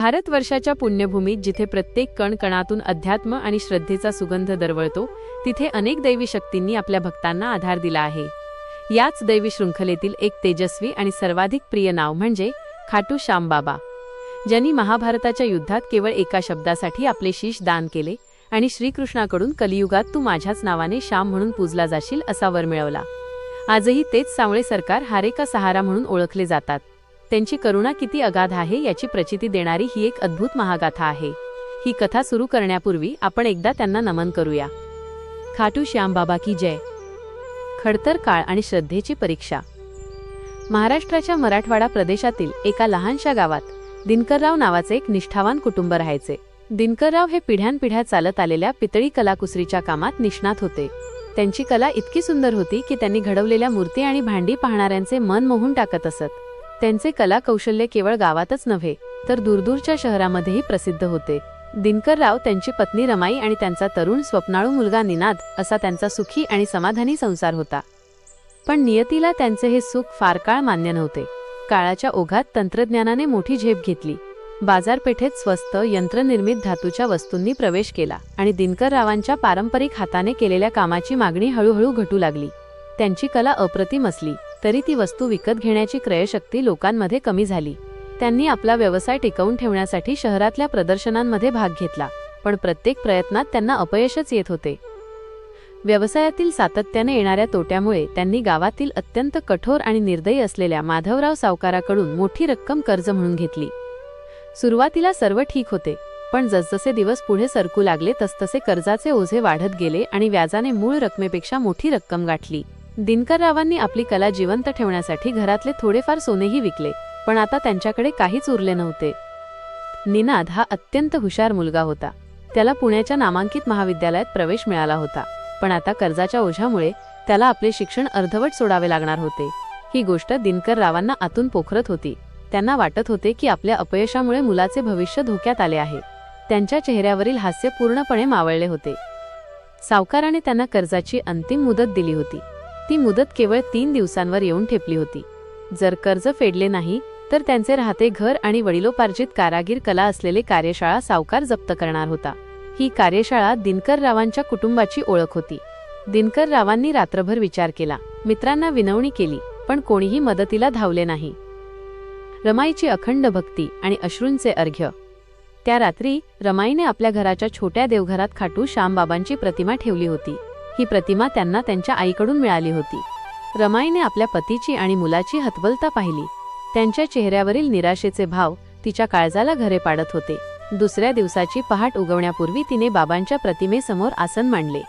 भारतवर्षाच्या पुण्यभूमीत जिथे प्रत्येक कणकणातून अध्यात्म आणि श्रद्धेचा सुगंध दरवळतो तिथे अनेक दैवी शक्तींनी आपल्या भक्तांना आधार दिला आहे. याच दैवी शृंखलेतील एक तेजस्वी आणि सर्वाधिक प्रिय नाव म्हणजे खाटू श्यामबाबा. ज्यांनी महाभारताच्या युद्धात केवळ एका शब्दासाठी आपले शीश दान केले आणि श्रीकृष्णाकडून कलियुगात तू माझ्याच नावाने श्याम म्हणून पूजला जाशील असा वर मिळवला. आजही तेच सावळे सरकार हारेका सहारा म्हणून ओळखले जातात. त्यांची करुणा किती अगाध आहे याची प्रचिती देणारी ही एक अद्भुत महागाथा आहे. ही कथा सुरू करण्यापूर्वी आपण एकदा त्यांना नमन करूया. खाटू श्याम बाबा की जय. खडतर काळ आणि श्रद्धेची परीक्षा. महाराष्ट्राच्या मराठवाडा प्रदेशातील एका लहानशा गावात दिनकरराव नावाचे एक निष्ठावान कुटुंब राहायचे. दिनकरराव हे पिढ्यानपिढ्या चालत आलेल्या पितळी कलाकुसरीच्या कामात निष्णात होते. त्यांची कला इतकी सुंदर होती की त्यांनी घडवलेल्या मूर्ती आणि भांडी पाहणाऱ्यांचे मन मोहून टाकत असत. त्यांचे कला कौशल्य केवळ गावातच नव्हे तर दूरदूरच्या शहरामध्येही प्रसिद्ध होते. दिनकरराव त्यांची पत्नी रमाई आणि त्यांचा तरुण स्वप्नाळू मुलगा निनाद असा त्यांचा सुखी आणि समाधानी संसार होता. पण नियतीला त्यांचे हे सुख फार काळ मान्य नव्हते. काळाच्या ओघात तंत्रज्ञानाने मोठी झेप घेतली. बाजारपेठेत स्वस्त यंत्रनिर्मित धातूच्या वस्तूंनी प्रवेश केला आणि दिनकररावांच्या पारंपरिक हाताने केलेल्या कामाची मागणी हळूहळू घटू लागली. त्यांची कला अप्रतिम असली. तरी ती वस्तू विकत घेण्याची क्रयशक्ती लोकांमध्ये कमी झाली. त्यांनी आपला व्यवसाय टिकवून ठेवण्यासाठी शहरातल्या प्रदर्शनांमध्ये भाग घेतला पण प्रत्येक प्रयत्नात त्यांना अपयशच येत होते. व्यवसायातील सातत्याने येणाऱ्या तोट्यामुळे त्यांनी गावातील अत्यंत कठोर आणि निर्दयी असलेल्या माधवराव सावकाराकडून मोठी रक्कम कर्ज म्हणून घेतली. सुरुवातीला सर्व ठीक होते पण जसजसे दिवस पुढे सरकू लागले तसतसे कर्जाचे ओझे वाढत गेले आणि व्याजाने मूळ रकमेपेक्षा मोठी रक्कम गाठली. दिनकररावांनी आपली कला जिवंत ठेवण्यासाठी घरातले थोडेफार सोनेही विकले पण आता त्यांच्याकडे काहीच उरले नव्हते. निनाद हा अत्यंत हुशार मुलगा होता. त्याला पुण्याच्या नामांकित महाविद्यालयात प्रवेश मिळाला होता पण आता कर्जाच्या ओझ्यामुळे त्याला आपले शिक्षण अर्धवट सोडावे लागणार होते. ही गोष्ट दिनकर रावांना आतून पोखरत होती. त्यांना वाटत होते की आपल्या अपयशामुळे मुलाचे भविष्य धोक्यात आले आहे. त्यांच्या चेहऱ्यावरील हास्य पूर्णपणे मावळले होते. सावकाराने त्यांना कर्जाची अंतिम मुदत दिली होती. ती मुदत केवळ तीन दिवसांवर येऊन ठेपली होती. जर कर्ज फेडले नाही तर त्यांचे राहते घर आणि वडिलोपार्जित कारागीर कला असलेले कार्यशाळा सावकार जप्त करणार होता. ही कार्यशाळा दिनकर रावांच्या कुटुंबाची ओळख होती. दिनकर रावांनी रात्रभर विचार केला. मित्रांना विनवणी केली पण कोणीही मदतीला धावले नाही. रमाईची अखंड भक्ती आणि अश्रूंचे अर्घ्य. त्या रात्री रमाईने आपल्या घराच्या छोट्या देवघरात खाटू श्यामबाबांची प्रतिमा ठेवली होती. ही प्रतिमा त्यांना त्यांच्या आईकडून मिळाली होती. रमाईने आपल्या पतीची आणि मुलाची हतबलता पाहिली. त्यांच्या चेहऱ्यावरील निराशेचे भाव तिच्या काळजाला घरे पाडत होते. दुसऱ्या दिवसाची पहाट उगवण्यापूर्वी तिने बाबांच्या प्रतिमेसमोर आसन मांडले.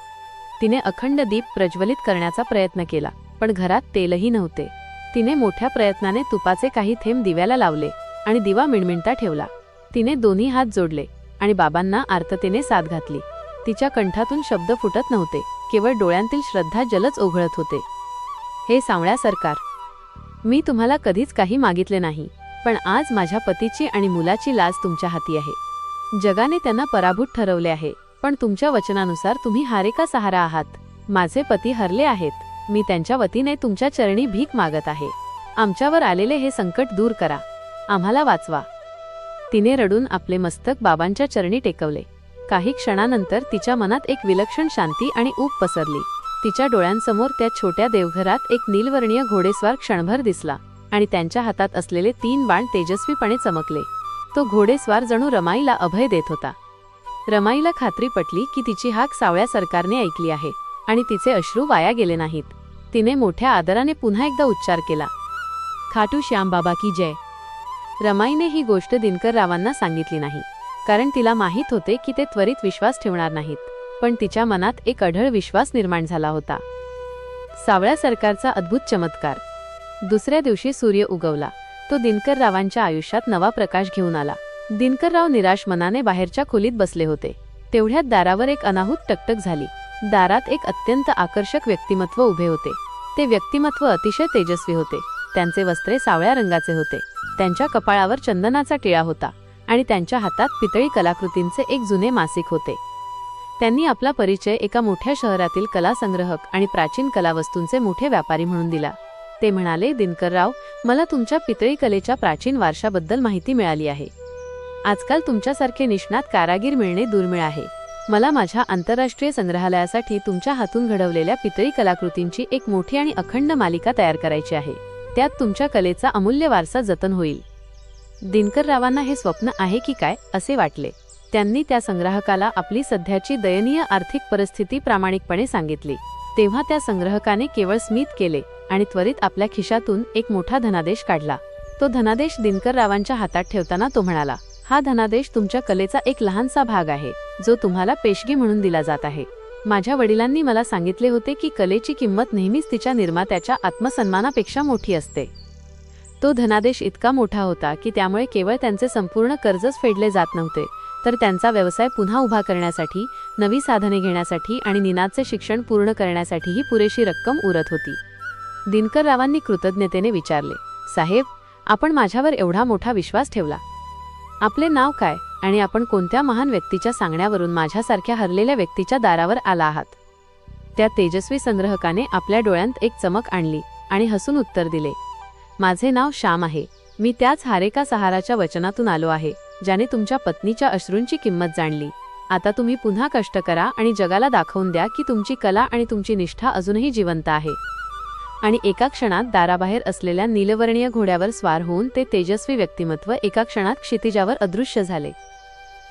तिने अखंड दीप प्रज्वलित करण्याचा प्रयत्न केला पण घरात तेलही नव्हते. तिने मोठ्या प्रयत्नाने तुपाचे काही थेंब दिव्याला लावले आणि दिवा मिणमिणता ठेवला. तिने दोन्ही हात जोडले आणि बाबांना आर्ततेने साथ घातली. तिच्या कंठातून शब्द फुटत नव्हते. केवळ डोळ्यांतील श्रद्धा जलच ओघळत होते. हे सावळ्या सरकार मी तुम्हाला कधीच काही मागितले नाही पण आज माझ्या पतीची आणि मुलाची लाज तुमच्या हाती आहे. जगाने त्यांना पराभूत ठरवले आहे पण तुमच्या वचनानुसार तुम्ही हारे का सहारा आहात. माझे पती हरले आहेत मी त्यांच्या वतीने तुमच्या चरणी भीक मागत आहे. आमच्यावर आलेले हे संकट दूर करा. आम्हाला वाचवा. तिने रडून आपले मस्तक बाबांच्या चरणी टेकवले. काही क्षणानंतर तिच्या मनात एक विलक्षण शांती आणि ऊब पसरली. तिच्या डोळ्यांसमोर त्या छोट्या देवघरात एक नीलवर्णीय घोडेस्वार क्षणभर दिसला आणि त्यांच्या हातात असलेले तीन बाण तेजस्वीपणे चमकले. तो घोडेस्वार जणू रमाईला अभय देत होता. रमाईला खात्री पटली की तिची हाक सावळ्या सरकारने ऐकली आहे आणि तिचे अश्रू वाया गेले नाहीत. तिने मोठ्या आदराने पुन्हा एकदा उच्चार केला. खाटू श्याम बाबा की जय. रमाईने ही गोष्ट दिनकर रावांना सांगितली नाही. कारण तिला माहीत होते की ते त्वरित विश्वास ठेवणार नाहीत. पण तिच्या मनात एक अढळ विश्वास निर्माण झाला होता. सावळ्या सरकारचा अद्भुत चमत्कार. दुसऱ्या दिवशी सूर्य उगवला. तो दिनकर रावांच्या आयुष्यात नवा प्रकाश घेऊन आला. दिनकरराव निराश मनाने बाहेरच्या खोलीत बसले होते. तेवढ्यात दारावर एक अनाहूत टकटक झाली. दारात एक अत्यंत आकर्षक व्यक्तिमत्व उभे होते. ते व्यक्तिमत्व अतिशय तेजस्वी होते. त्यांचे वस्त्रे सावळ्या रंगाचे होते. त्यांच्या कपाळावर चंदनाचा टिळा होता. आणि त्यांच्या हातात पितळी कलाकृतींचे एक जुने मासिक होते. त्यांनी आपला परिचय एका मोठ्या शहरातील कलासंग्रहक आणि प्राचीन कलावस्तूंचे मोठे व्यापारी म्हणून दिला. ते म्हणाले दिनकरराव मला तुमच्या पितळी कलेच्या प्राचीन वारशाबद्दल माहिती मिळाली आहे. आजकाल तुमच्यासारखे निष्णात कारागीर मिळणे दुर्मिळ आहे. मला माझ्या आंतरराष्ट्रीय संग्रहालयासाठी तुमच्या हातून घडवलेल्या पितळी कलाकृतींची एक मोठी आणि अखंड मालिका तयार करायची आहे. त्यात तुमच्या कलेचा अमूल्य वारसा जतन होईल. दिनकर रावांना हे स्वप्न आहे की काय असे वाटले. त्यांनी त्या संग्राहकाला आपली सध्याची दयनीय आर्थिक परिस्थिती प्रामाणिकपणे सांगितली. तेव्हा त्या संग्राहकाने केवळ स्मित केले आणि त्वरित आपल्या खिशातून एक मोठा धनादेश काढला. तो धनादेश दिनकर रावांच्या हातात ठेवताना तो म्हणाला हा धनादेश तुमच्या कलेचा एक लहानसा भाग आहे जो तुम्हाला पेशगी म्हणून दिला जात आहे. माझ्या वडिलांनी मला सांगितले होते की कलेची किंमत नेहमीच तिच्या निर्मात्याच्या आत्मसन्मानापेक्षा मोठी असते. तो धनादेश इतका मोठा होता की त्यामुळे केवळ त्यांचे संपूर्ण कर्जच फेडले जात नव्हते. तर त्यांचा व्यवसाय पुन्हा उभा करण्यासाठी नवी साधने घेण्यासाठी आणि निनादचे शिक्षण पूर्ण करण्यासाठीही पुरेशी रक्कम उरत होती. दिनकर रावांनी कृतज्ञतेने विचारले साहेब आपण माझ्यावर एवढा मोठा विश्वास ठेवला? आपले नाव काय आणि आपण कोणत्या महान व्यक्तीच्या सांगण्यावरून माझ्यासारख्या हरलेल्या व्यक्तीच्या दारावर आला आहात? त्या तेजस्वी संग्रहकाने आपल्या डोळ्यांत एक चमक आणली आणि हसून उत्तर दिले माझे नाव श्याम आहे. मी त्याच हारेका सहाराच्या वचनातून आलो आहे ज्याने तुमच्या पत्नीच्या अश्रूंची किंमत जाणली. आता तुम्ही पुन्हा कष्ट करा आणि जगाला दाखवून द्या की तुमची कला आणि तुमची निष्ठा अजूनही जिवंत आहे. आणि एका क्षणात दाराबाहेर असलेल्या नीलवर्णीय घोड्यावर स्वार होऊन ते तेजस्वी व्यक्तिमत्व एका क्षणात क्षितिजावर अदृश्य झाले.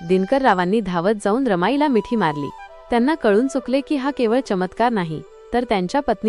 दिनकर रावांनी धावत जाऊन रमाईला मिठी मारली. त्यांना कळून चुकले की हा केवळ चमत्कार नाही तर त्यांच्या पत्नी